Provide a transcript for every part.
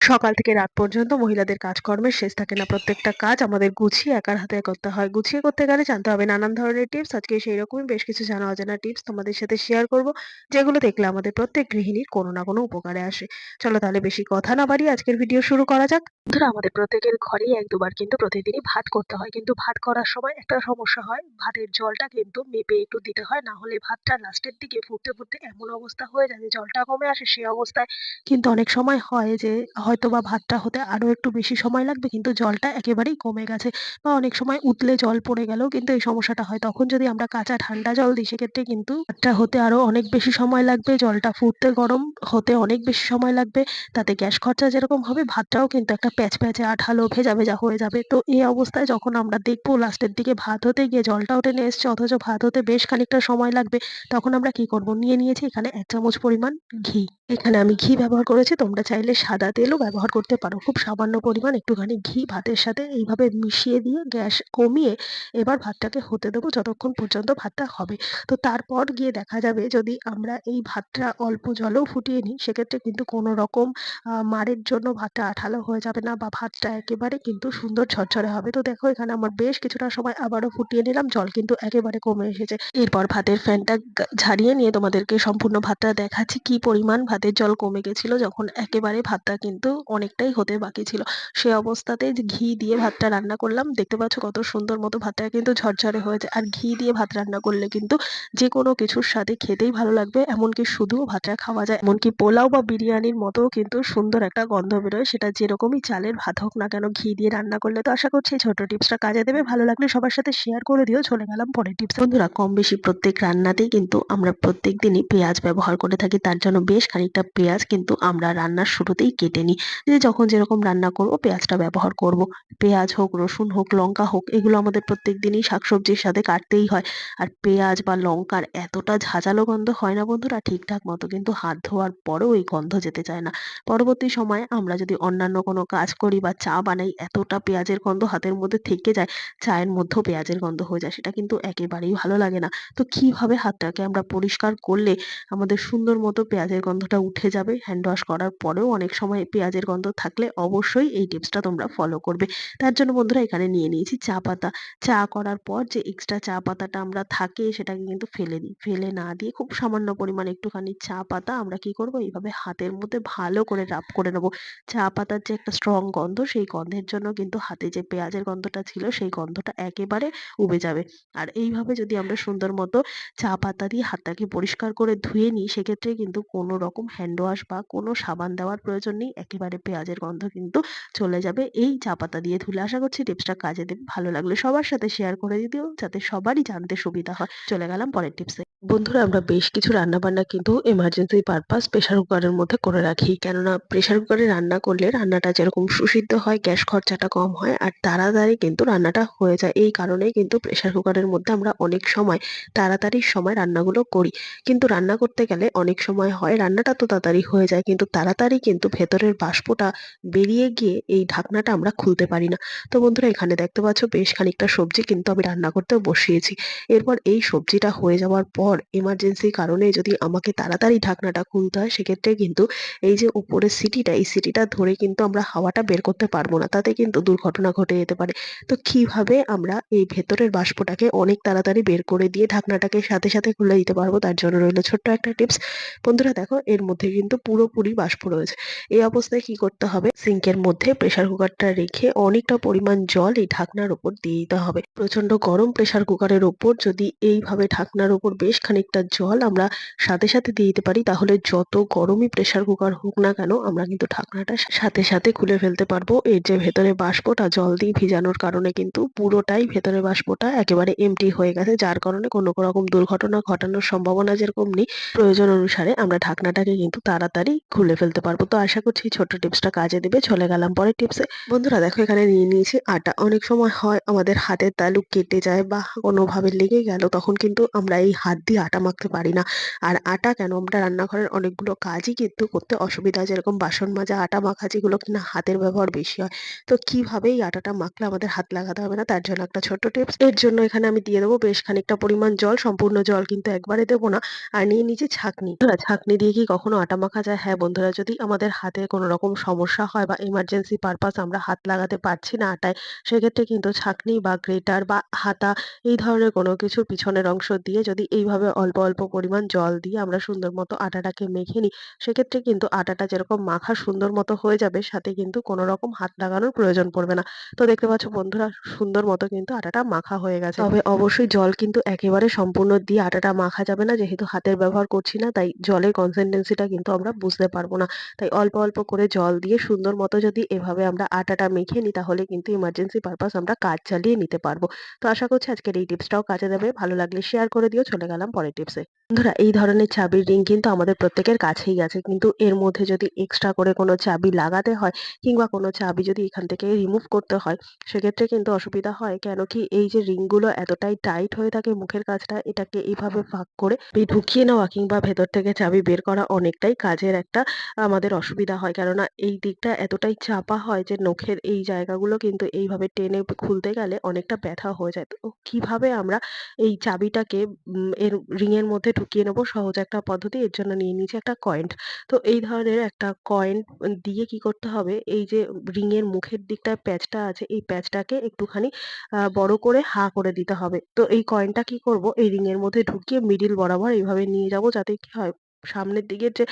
সকাল থেকে রাত পর্যন্ত মহিলাদের কাজকর্মের শেষ থাকে না। প্রত্যেকটা কাজ আমাদের গুছিয়ে একার হাতে করতে হয়। গুছিয়ে করতে গেলে জানতে হবে নানান ধরনের টিপস আজকে সেই রকমই বেশ কিছু জানা অজানা টিপস তোমাদের সাথে শেয়ার করব, যেগুলো দেখলে আমাদের প্রত্যেক গৃহিণীর কোনো না কোনো উপকারে আসে। চলো তাহলে বেশি কথা না বাড়িয়ে আজকের ভিডিও শুরু করা যাক। বন্ধুরা, আমাদের প্রত্যেকের ঘরেই এক দুবার কিন্তু প্রতিদিনই ভাত করতে হয়। কিন্তু ভাত করার সময় একটা সমস্যা হয়, ভাতের জলটা কিন্তু মেপে একটু দিতে হয়। না হলে ভাতটা লাস্টের দিকে ফুটতে ফুটতে এমন অবস্থা হয়ে যায় যে জলটা কমে আসে সেই অবস্থায়। কিন্তু অনেক সময় হয় যে হয়তোবা ভাতটা হতে আরও একটু বেশি সময় লাগবে, কিন্তু জলটা একেবারেই কমে গেছে। বা অনেক সময় উতলে জল পড়ে গেলেও কিন্তু এই সমস্যাটা হয়। তখন যদি আমরা কাঁচা ঠান্ডা জল দিই, সেক্ষেত্রে কিন্তু ভাতটা হতে আরও অনেক বেশি সময় লাগবে, জলটা ফুটতে গরম হতে অনেক বেশি সময় লাগবে। তাতে গ্যাস খরচা যেরকম হবে, ভাতটাও কিন্তু একটা প্যাচ প্যাচে আঠালো ভেজা ভেজা হয়ে যাবে। তো এই অবস্থায় যখন আমরা দেখব লাস্টের দিকে ভাত হতে গিয়ে জলটাও টেনে এসছে, অথচ ভাত হতে বেশ খানিকটা সময় লাগবে, তখন আমরা কি করব? নিয়ে নিয়েছি এখানে এক চামচ পরিমাণ ঘি। এখানে আমি ঘি ব্যবহার করেছি, তোমরা চাইলে সাদা তেলও ব্যবহার করতে পারো। খুব সামান্য পরিমাণ একটুখানি ঘি ভাতের সাথে এইভাবে মিশিয়ে দিয়ে গ্যাস কমিয়ে এবার ভাতটাকে হতে দেবো যতক্ষণ পর্যন্ত ভাতটা হবে। তো তারপর গিয়ে দেখা যাবে যদি আমরা এই ভাতটা অল্প জলেও ফুটিয়ে নিই, সেক্ষেত্রে কিন্তু কোনো রকম মারের জন্য ভাতটা আঠালো হয়ে যাবে না বা ভাতটা একেবারে কিন্তু সুন্দর ঝরঝরে হবে। তো দেখো এখানে আমার বেশ কিছুটা সময় আবারও ফুটিয়ে নিলাম, জল কিন্তু একেবারে কমে এসেছে। এরপর ভাতের ফ্যানটা ঝাড়িয়ে নিয়ে তোমাদেরকে সম্পূর্ণ ভাতটা দেখাচ্ছি। কি পরিমাণ ভাতের জল কমে গেছিল যখন একেবারে ভাতটা কিন্তু অনেকটাই হতে বাকি ছিল। সে অবস্থাতে ঘি দিয়ে ভাতটা রান্না করলাম, দেখতে পাচ্ছ কত সুন্দর মতো ভাতটা কিন্তু ঝরঝরে হয়েছে। আর ঘি দিয়ে ভাত রান্না করলে কিন্তু যে কোনো কিছুর সাথে খেতেই ভালো লাগবে, এমনকি শুধুও ভাতটা খাওয়া যায়। এমনকি পোলাও বা বিরিয়ানির মতো কিন্তু সুন্দর একটা গন্ধ বেরোয়। সেটা যেরকমই চালের ভাত হোক না কেন, ঘি দিয়ে রান্না করলে তো আশা করছি ছোট টিপসটা কাজে দেবে। ভালো লাগলে সবার সাথে শেয়ার করে দিও। চলে গেলাম পরের টিপস। বন্ধুরা কম বেশি প্রত্যেক রান্নাতেই কিন্তু আমরা প্রত্যেক দিনই পেঁয়াজ ব্যবহার করে থাকি। তার জন্য বেশ খানিকটা পেঁয়াজ কিন্তু আমরা রান্নার শুরুতেই কেটে নিই। যে যখন যেরকম রান্না করব, পেঁয়াজটা ব্যবহার করব। পেঁয়াজ হোক, রসুন হোক, লঙ্কা হোক, এগুলো আমাদের প্রত্যেক দিনই শাকসবজির সাথে কাটতেই হয়। আর পেঁয়াজ বা লঙ্কার এতটা ঝাঁঝালো গন্ধ হয় না বন্ধুরা ঠিকঠাক মতো, কিন্তু হাত ধোয়ার পরেও এই গন্ধ যেতে চায় না। পরবর্তী সময়ে আমরা যদি অন্যান্য কোনো কাজ করি বা চা বানাই, এতটা পেঁয়াজের গন্ধ হাতের মধ্যে থেকে যায়, চায়ের মধ্যেও পেঁয়াজের গন্ধ হয়ে যায়, সেটা কিন্তু একেবারেই ভালো লাগে না। তো কীভাবে হাতটাকে আমরা পরিষ্কার করলে আমাদের সুন্দর মতো পেঁয়াজের গন্ধটা উঠে যাবে? হ্যান্ড ওয়াশ করার পরেও অনেক সময় পেঁয়াজের গন্ধ থাকলে অবশ্যই এই টিপসটা তোমরা ফলো করবে। তার জন্য বন্ধুরা এখানে নিয়ে নিয়েছি চা পাতা। চা করার পর যে এক্সট্রা চা পাতাটা আমরা থাকে সেটাকে কিন্তু ফেলে দিই। ফেলে না দিয়ে খুব সামান্য পরিমাণ একটুখানি চা পাতা আমরা কি করব? এইভাবে হাতের মধ্যে ভালো করে রাব করে নেব। চা পাতার যে একটা স্ট্রং গন্ধ সেই গন্ধের জন্য কিন্তু হাতে যে পেঁয়াজের গন্ধটা ছিল সেই গন্ধটা একেবারে উবে যাবে। আর এইভাবে যদি আমরা সুন্দর মতো চা পাতা দিয়ে হাতটাকে পরিষ্কার করে ধুয়ে নিই সেক্ষেত্রে কিন্তু কোনো রকম হ্যান্ড ওয়াশ বা কোনো সাবান দেওয়ার প্রয়োজন নেই। একেবারে পেঁয়াজের গন্ধ কিন্তু চলে যাবে। এই চা পাতা দিয়ে ধুলে আশা করছি টিপসটা কাজে দেবে ভালো লাগলে সবার সাথে শেয়ার করে দিও যাতে সবারই জানতে সুবিধা হয়। চলে গেলাম পরের টিপসে বন্ধুরা, আমরা বেশ কিছু রান্না বান্না কিন্তু এমার্জেন্সি পারপাস প্রেশার কুকারের মধ্যে করে রাখি। কেননা প্রেশার কুকারে রান্না করলে রান্নাটা যেরকম সুসিদ্ধ হয়, গ্যাস খরচাটা কম হয়, আর তাড়াতাড়ি কিন্তু রান্নাটা হয়ে যায়। এই কারণে কিন্তু প্রেশার কুকারের মধ্যে আমরা অনেক সময় তাড়াতাড়ির সময় রান্নাগুলো করি। কিন্তু রান্না করতে গেলে অনেক সময় হয়, রান্নাটা তো তাড়াতাড়ি হয়ে যায়, কিন্তু তাড়াতাড়ি কিন্তু ভেতরের বাষ্পটা বেরিয়ে গিয়ে এই ঢাকনাটা আমরা খুলতে পারি না। তো বন্ধুরা, এখানে দেখতে পাচ্ছ বেশ খানিকটা সবজি কিন্তু আমি রান্না করতে বসিয়েছি। এরপর এই সবজিটা হয়ে যাওয়ার পর এমার্জেন্সি কারণে যদি আমাকে তাড়াতাড়ি ঢাকনাটা খুলতে হয়, সেক্ষেত্রে কিন্তু এই যে উপরের সিটিটা, এই সিটিটা ধরে কিন্তু আমরা হাওয়াটা বের করতে পারব না। তাতে কিন্তু দুর্ঘটনা ঘটে যেতে পারে। তো কীভাবে আমরা এই ভেতরের বাষ্পটাকে অনেক তাড়াতাড়ি বের করে দিয়ে ঢাকনাটাকে সাথে সাথে খুলে দিতে পারব, তার জন্য রইল ছোট্ট একটা টিপস। বন্ধুরা, দেখো, এর মধ্যে কিন্তু পুরোপুরি বাষ্প রয়েছে। এই অবস্থায় কি করতে হবে? সিঙ্কের মধ্যে প্রেসার কুকারটা রেখে অনেকটা পরিমাণ জল এই ঢাকনার উপর দিয়ে দিতে হবে। প্রচণ্ড গরম প্রেসার কুকারের ওপর যদি এইভাবে ঢাকনার উপর বেশ খানিকটা জল আমরা সাথে সাথে দিয়ে দিতে পারি, তাহলে যত গরমই প্রেসার কুকার হোক না কেন আমরা কিন্তু ঢাকনাটা সাথে সাথে খুলে ফেলতে পারব। এর যে ভেতরে বাষ্পটা জল দিয়ে ভিজানোর কারণে কিন্তু পুরোটাই ভেতরে বাষ্পটা একেবারে এমটি হয়ে গেছে, যার কারণে কোনো রকম দুর্ঘটনা ঘটানোর সম্ভাবনা যেরকম নেই, প্রয়োজন অনুসারে আমরা ঢাকনাটাকে কিন্তু তাড়াতাড়ি খুলে ফেলতে পারব। তো আশা করছি ছোট্ট টিপসটা কাজে দেবে, চলে গেলাম পরের টিপসে বন্ধুরা, দেখো, এখানে নিয়ে নিয়েছি আটা। অনেক সময় হয় আমাদের হাতের তালু কেটে যায় বা কোনোভাবে লেগে গেল, তখন কিন্তু আমরা এই হাত দিয়ে আটা মাখতে পারি না। আর আটা কেন? আমরা রান্নাঘরের অনেকগুলো কাজই কিন্তু করতে অসুবিধা হয়। যেরকম বাসন মাজা, আটা মাখা, যেগুলো কিনা হাতের ব্যবহার বেশি হয়। তো কীভাবে এই আটাটা মাখলে আমাদের হাত লাগাতে হবে না? তার জন্য একটা ছোট্ট টিপস এর জন্য এখানে আমি দিয়ে দেবো বেশ খানিকটা পরিমাণ জল, সম্পূর্ণ জল কিন্তু একবারে দেবো না। আর নিয়ে নিচে ছাকনি। ছাকনি দিয়ে কি কখনো আটা মাখা যায়? হ্যাঁ বন্ধুরা, যদি আমাদের হাতে কোনো রকম সমস্যা হয় বা এমার্জেন্সি পারপাস আমরা হাত লাগাতে পারছি না আটায় সেক্ষেত্রে কিন্তু ছাঁকনি বা গ্রেটার বা হাতা এই ধরনের কোনো কিছুর পিছনের অংশ দিয়ে যদি এইভাবে অল্প অল্প পরিমাণ জল দিয়ে আমরা সুন্দর মতো আটাটাকে মেখে নিই, সেক্ষেত্রে কিন্তু আটাটা যেরকম মাখা সুন্দর মতো হয়ে যাবে, সাথে কিন্তু কোনো রকম হাত লাগানোর প্রয়োজন পড়বে না। তো দেখতে পাচ্ছ বন্ধুরা, সুন্দর মতো কিন্তু আটাটা মাখা হয়ে গেছে। তবে অবশ্যই জল কিন্তু একেবারে সম্পূর্ণ দিয়ে আটাটা মাখা যাবে না, যেহেতু হাতের ব্যবহার করছি না, তাই জলের কনসিস্টেন্সিটা কিন্তু আমরা বুঝতে পারব না। তাই অল্প অল্প করে জল দিয়ে সুন্দর মতো যদি এভাবে আমরা আটাটা মেখে নিই, তাহলে কিন্তু ইমার্জেন্সি পারপাস আমরা কাজ চালিয়ে নিতে পারব। তো আশা করছি আজকের এই টিপসটাও কাজে দেবে। ভালো লাগলে শেয়ার করে দিও। চলে গেলাম পরের টিপসে বন্ধুরা, এই ধরনের চাবির রিং কিন্তু আমাদের প্রত্যেকের কাছেই আছে। কিন্তু এর মধ্যে যদি এক্সট্রা করে কোনো চাবি লাগাতে হয় কিংবা কোনো চাবি যদি এখান থেকে রিমুভ করতে হয়, সেক্ষেত্রে কিন্তু অসুবিধা হয়। কেন কি এই যে রিংগুলো এতটাই টাইট হয়ে থাকে মুখের কাছটা এটাকে এইভাবে ফাঁক করে ঢুকিয়ে নেওয়া কিংবা ভেতর থেকে চাবি বের করা অনেকটাই কাজের একটা আমাদের অসুবিধা হয়। কেননা এই দিকটা এতটাই চাপা হয় যে নখের এই জায়গাগুলো কিন্তু এইভাবে টেনে খুলতে গেলে অনেকটা ব্যথা হয়ে যায়। তো কীভাবে আমরা এই চাবিটাকে এর রিংয়ের মধ্যে ঢুকিয়ে নেব, সহজ একটা পদ্ধতি, এর জন্য নিয়ে নিয়েছি একটা কয়েন তো এই ধরনের একটা কয়েন দিয়ে কি করতে হবে? এই যে রিং এর মুখের দিকটায় প্যাচটা আছে, এই প্যাচটাকে একটুখানি বড় করে হা করে দিতে হবে। তো এই কয়েনটা কি করব? এই রিং এর মধ্যে ঢুকিয়ে মিডিল বরাবর এইভাবে নিয়ে যাব, যাতে কি হয়, সামনের দিকে যে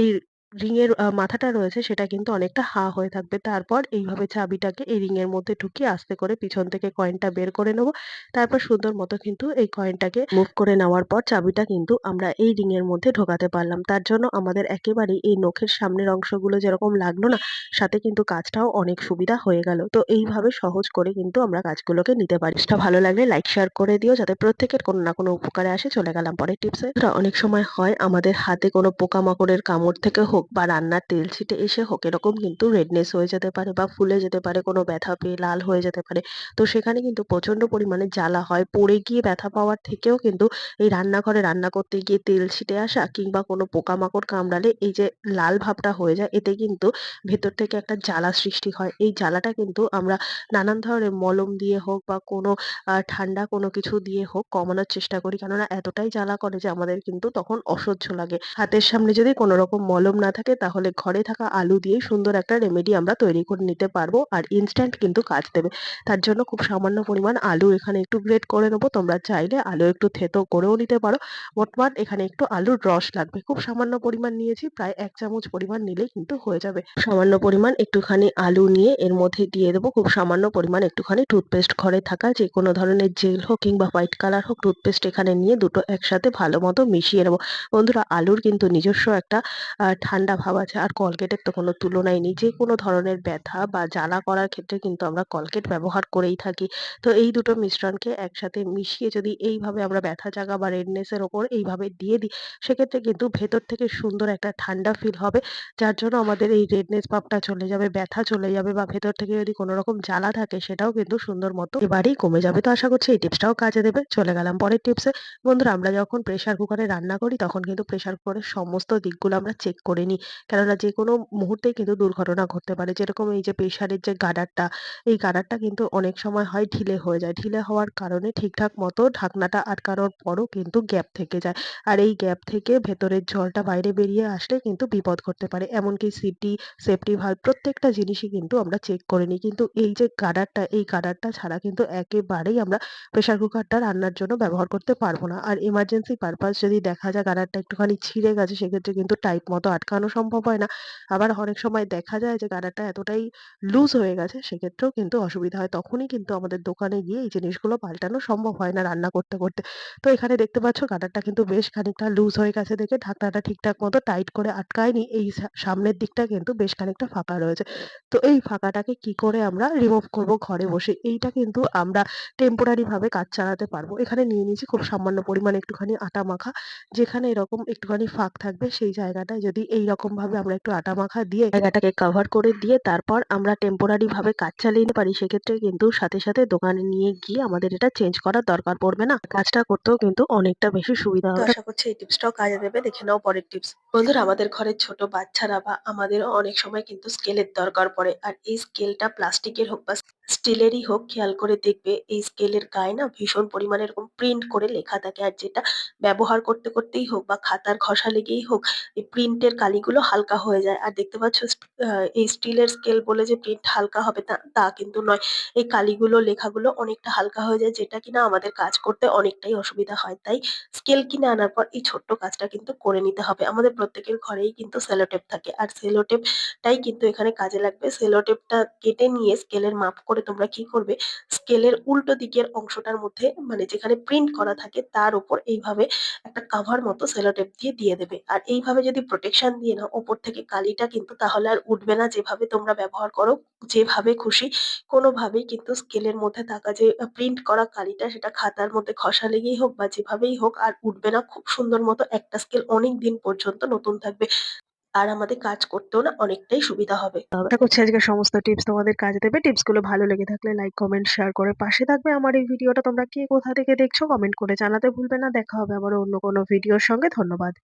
এই রিং এর মাথাটা রয়েছে সেটা কিন্তু অনেকটা হা হয়ে থাকবে। তারপর এইভাবে চাবিটাকে এই রিং এর মধ্যে ঢুকিয়ে আস্তে করে পিছন থেকে কয়েনটা বের করে নেব। তারপর সুন্দর মতো কিন্তু এই কয়েনটাকে মুভ করে নেওয়ার পর চাবিটা কিন্তু আমরা এই রিং এর মধ্যে ঢোকাতে পারলাম। তার জন্য আমাদের একেবারেই এই নখের সামনের অংশগুলো যেরকম লাগল না, সাথে কিন্তু কাজটাও অনেক সুবিধা হয়ে গেল। তো এইভাবে সহজ করে কিন্তু আমরা কাজগুলোকে নিতে পারি। সেটা ভালো লাগলে লাইক, শেয়ার করে দিও যাতে প্রত্যেকের কোনো না কোনো উপকারে আসে। চলে গেলাম পরের টিপসে। অনেক সময় হয় আমাদের হাতে কোনো পোকামাকড়ের কামড় থেকে হোক বা রান্নার তেল ছিটে এসে হোক, এরকম কিন্তু রেডনেস হয়ে যেতে পারে বা ফুলে যেতে পারে, কোনো ব্যথা পেয়ে লাল হয়ে যেতে পারে। তো সেখানে কিন্তু প্রচণ্ড পরিমাণে জ্বালা হয়। পড়ে গিয়ে ব্যথা পাওয়ার থেকেও কিন্তু এই রান্নাঘরে রান্না করতে গিয়ে তেল ছিটে আসা কিংবা কোনো পোকামাকড় কামড়ালে এই যে লাল ভাবটা হয়ে যায়, এতে কিন্তু ভেতর থেকে একটা জ্বালা সৃষ্টি হয়। এই জ্বালাটা কিন্তু আমরা নানান ধরনের মলম দিয়ে হোক বা কোনো ঠান্ডা কোনো কিছু দিয়ে হোক কমানোর চেষ্টা করি। কেননা এতটাই জ্বালা করে যে আমাদের কিন্তু তখন অসহ্য লাগে। হাতের সামনে যদি কোনো রকম মলম না থাকে তাহলে ঘরে থাকা আলু দিয়ে সুন্দর একটা রেমেডি আমরা তৈরি করে নিতে পারব আর ইনস্ট্যান্ট কিন্তু কাজ দেবে। তার জন্য খুব সামান্য পরিমাণ আলু এখানে একটু গ্রেট করে নেব। তোমরা চাইলে আলু একটু থেতো করেও নিতে পারো। মোটমাট এখানে একটু আলুর রস লাগবে। খুব সামান্য পরিমাণ নিয়েছি, প্রায় এক চামচ পরিমাণ নিলেই কিন্তু হয়ে যাবে। সামান্য পরিমাণ একটুখানি আলু নিয়ে এর মধ্যে দিয়ে দেবো। খুব সামান্য পরিমাণ একটুখানি টুথপেস্ট ঘরে থাকা, যে কোনো ধরনের জেল হোক কিংবা হোয়াইট কালার হোক টুথপেস্ট এখানে নিয়ে দুটো একসাথে ভালো মতো মিশিয়ে নেব। বন্ধুরা, আলুর কিন্তু নিজস্ব একটা ঠান্ডা ভাব আছে আর কলগেটের তো কোনো তুলনাই নেই। যে কোনো ধরনের ব্যথা বা জ্বালা করার ক্ষেত্রে কিন্তু আমরা কলগেট ব্যবহার করেই থাকি। তো এই দুটো মিশ্রণকে একসাথে মিশিয়ে যদি এইভাবে আমরা ব্যথা জাগা বা রেডনেসের ওপর এইভাবে দিয়ে দিই, সেক্ষেত্রে কিন্তু ভেতর থেকে সুন্দর একটা ঠান্ডা ফিল হবে, যার জন্য আমাদের এই রেডনেস ভাবটা চলে যাবে, ব্যথা চলে যাবে বা ভেতর থেকে যদি কোনো রকম জ্বালা থাকে, সেটাও কিন্তু সুন্দর মতো এবারেই কমে যাবে। তো আশা করছি এই টিপসটাও কাজে দেবে। চলে গেলাম পরের টিপসে বন্ধুরা, আমরা যখন প্রেসার কুকারে রান্না করি, তখন কিন্তু প্রেসার কুকারের সমস্ত দিকগুলো আমরা চেক করে নিই কেননা যে কোনো মুহূর্তেই কিন্তু দুর্ঘটনা ঘটতে পারে। যেরকম এই যে প্রেসারের যে গার্ডারটা এই গার্ডারটা কিন্তু অনেক সময় হয় ঢিলে হয়ে যায়। ঢিলে হওয়ার কারণে ঠিকঠাক মতো ঢাকনাটা আটকানোর পরও কিন্তু গ্যাপ থেকে যায়। আর এই গ্যাপ থেকে ভেতরের জলটা বাইরে বেরিয়ে আসলে কিন্তু বিপদ ঘটতে পারে। এমনকি সিটি, সেফটি ভালভ প্রত্যেকটা জিনিসই কিন্তু আমরা চেক করে নিই। কিন্তু এই যে গার্ডারটা এই গার্ডারটা ছাড়া কিন্তু একেবারেই আমরা প্রেসার কুকারটা রান্নার জন্য ব্যবহার করতে পারব না। আর এমার্জেন্সি পারপাস যদি দেখা যায় গার্ডারটা একটুখানি ছিঁড়ে গেছে, সেক্ষেত্রে কিন্তু টাইট মতো আটকানো সম্ভব হয় না। আবার অনেক সময় দেখা যায় যে গার্ডারটা এতটাই লুজ হয়ে গেছে, সেক্ষেত্রেও কিন্তু অসুবিধা হয়। তখনই কিন্তু আমাদের দোকানে গিয়ে এই জিনিসগুলো পাল্টানো সম্ভব হয় না রান্না করতে করতে। তো এখানে দেখতে পাচ্ছ গার্ডারটা কিন্তু বেশ খানিকটা লুজ হয়ে গেছে দেখে ঢাকনাটা ঠিকঠাক মতো টাইট করে আটকায়নি। এই সামনের দিকটা কিন্তু বেশ খানিকটা ফাঁকা রয়েছে। তো এই ফাঁকাটাকে কি করে আমরা রিমুভ করব ঘরে বসে? এইটা কিন্তু আমরা টেম্পোরারি ভাবে কাজ চালাতে পারব। এখানে নিয়ে নিয়েছি খুব সামান্য পরিমাণে একটুখানি আটা মাখা। যেখানে এরকম একটুখানি ফাঁক থাকবে সেই জায়গাটায় যদি এই রকম ভাবে আমরা একটু আটা মাখা দিয়ে জায়গাটাকে কভার করে দিয়ে তারপর আমরা টেম্পোরারি ভাবে কাজ চালিয়ে নিতে পারি। সেক্ষেত্রে কিন্তু সাথে সাথে দোকানে নিয়ে গিয়ে আমাদের এটা চেঞ্জ করার দরকার পড়বে না। কাজটা করতেও কিন্তু অনেকটা বেশি সুবিধা হবে। আশা করছি এই টিপসটাও কাজে দেবে। দেখে নাও পরের টিপস বন্ধুরা, আমাদের ঘরের ছোট বাচ্চারা বা আমাদের অনেক সময় কিন্তু স্কেলের দরকার পড়ে। আর এই স্কেলটা প্লাস্টিকের হোক বা স্টিলেরই হোক, খেয়াল করে দেখবে এই স্কেলের গায়ে না ভীষণ পরিমাণে এরকম প্রিন্ট করে লেখা থাকে। আর যেটা ব্যবহার করতে করতেই হোক বা খাতার ঘষা লেগেই হোক, এই প্রিন্টের কালিগুলো হালকা হয়ে যায়। আর দেখতে পাচ্ছ এই স্টিলের স্কেল বলে যে প্রিন্ট হালকা হবে তা তা কিন্তু নয়। এই কালিগুলো, লেখাগুলো অনেকটা হালকা হয়ে যায়, যেটা কিনা আমাদের কাজ করতে অনেকটাই অসুবিধা হয়। তাই স্কেল কিনে আনার পর এই ছোট্ট কাজটা কিন্তু করে নিতে হবে। আমাদের প্রত্যেকের ঘরেই কিন্তু সেলোটেপ থাকে। আর সেলোটেপটাই কিন্তু এখানে কাজে লাগবে। সেলোটেপটা কেটে নিয়ে স্কেলের মাপ করে তোমরা কি করবে? স্কেলের উল্টো দিকের অংশটার মধ্যে মানে যেখানে প্রিন্ট করা থাকে তার উপর এইভাবে একটা কাভার মতো সেলোটেপ দিয়ে দিয়ে দেবে। আর এইভাবে যদি প্রোটেকশন দিয়ে নাও, ওপর থেকে কালিটা কিন্তু তাহলে আর উঠবে না। যেভাবে তোমরা ব্যবহার করো, যেভাবে খুশি, কোনোভাবেই কিন্তু স্কেলের মধ্যে থাকা যে প্রিন্ট করা কালিটা, সেটা খাতার মধ্যে খসা লেগেই হোক বা যেভাবেই হোক আর উঠবে না। খুব সুন্দর মতো একটা স্কেল অনেক দিন পর্যন্ত নতুন থাকবে। আর আমাদের কাজ করতেও না অনেকটাই সুবিধা হবে। আশা করছি আজকে সমস্ত টিপস তোমাদের কাজে দেবে। টিপসগুলো ভালো লেগে থাকলে লাইক কমেন্ট শেয়ার করে পাশে থাকবে আমার এই ভিডিওটা। তোমরা কে কোথা থেকে দেখছ কমেন্ট করে জানাতে ভুলবে না। দেখা হবে আবার অন্য কোনো ভিডিওর সঙ্গে। ধন্যবাদ।